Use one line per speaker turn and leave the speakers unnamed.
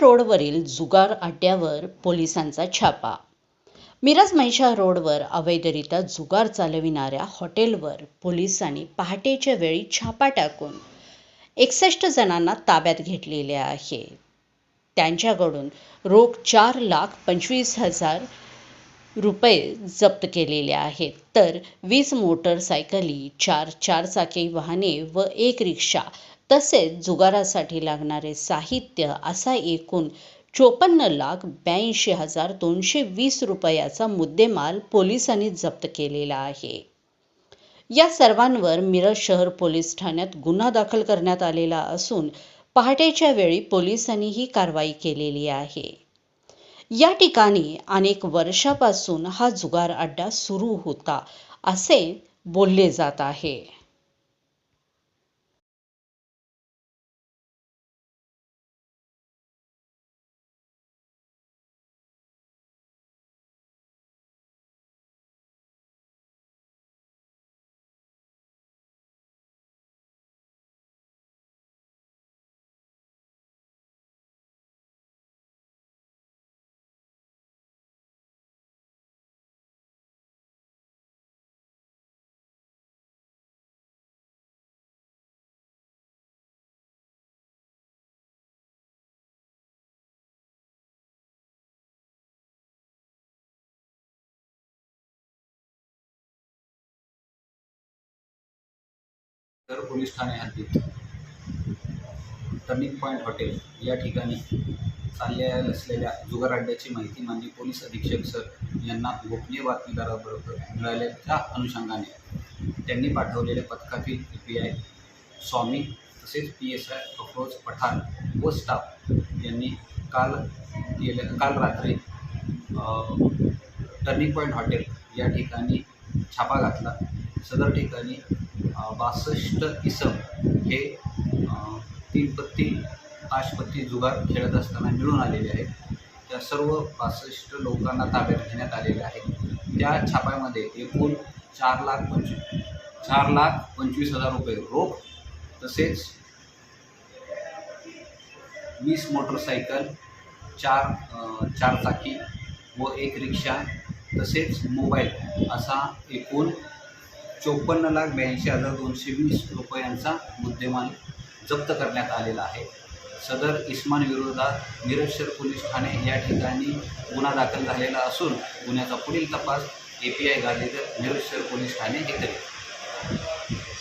रोडवरील जुगार अड्ड्यावर पोलिसांचा छापा. मिरज म्हैशा रोडवर अवैधरित्या जुगार चालविणाऱ्या हॉटेलवर पोलिसांनी पहाटेच्या वेळी छापा टाकून एकसष्ट जणांना ताब्यात घेतलेले आहे. त्यांच्याकडून रोख चार लाख पंचवीस हजार रुपये जप्त केलेले आहेत. तर वीस मोटरसायकली चार चारचाकी वाहने व एक रिक्षा तसेच जुगारासाठी लागणारे साहित्य असा एकूण चोपन्न लाख ब्याऐंशी हजार दोनशे वीस रुपयाचा मुद्देमाल पोलिसांनी जप्त केलेला आहे. या सर्वांवर मिरज शहर पोलीस ठाण्यात गुन्हा दाखल करण्यात आलेला असून पहाटेच्या वेळी पोलिसांनी ही कारवाई केलेली आहे. या ठिकाणी अनेक वर्षापासून हा जुगार अड्डा सुरू होता असे बोलले जात आहे.
तर पोलीस ठाणे हद्दीत टर्निंग पॉईंट हॉटेल या ठिकाणी चालल्या असलेल्या जुगाराड्याची माहिती माननीय पोलीस अधीक्षक सर यांना गोपनीय बातमीदाराबरोबर मिळाल्याच्या अनुषंगाने त्यांनी पाठवलेल्या पथकातील ए पी आय स्वामी तसेच P S I Afroz Pathan व स्टाफ यांनी काल गेल्या काल रात्री टर्निंग पॉईंट हॉटेल या ठिकाणी छापा घातला. सदर ठिकाणी बासष्ट इसम हे तीन पत्ती ताशपत्ती जुगार खेळत असताना मिळून आलेले आहेत. त्या सर्व बासष्ट लोकांना ताब्यात घेण्यात आलेले आहेत. त्या छाप्यामध्ये एकूण चार लाख पंचवीस चार लाख पंचवीस हजार रुपये रोख तसेच वीस मोटरसायकल चार चारचाकी व एक रिक्षा तसेच मोबाईल असा एकूण चोपन्न लाख ब्याऐंशी हजार दोनशे वीस रुपयांचा मुद्देमाल जप्त करण्यात आलेला आहे. सदर इस्मान विरोधात मिरज पोलीस ठाणे या ठिकाणी गुन्हा दाखल झालेला असून गुन्ह्याचा पुढील तपास A P I Gandhikar Miraj police Thane हे करेल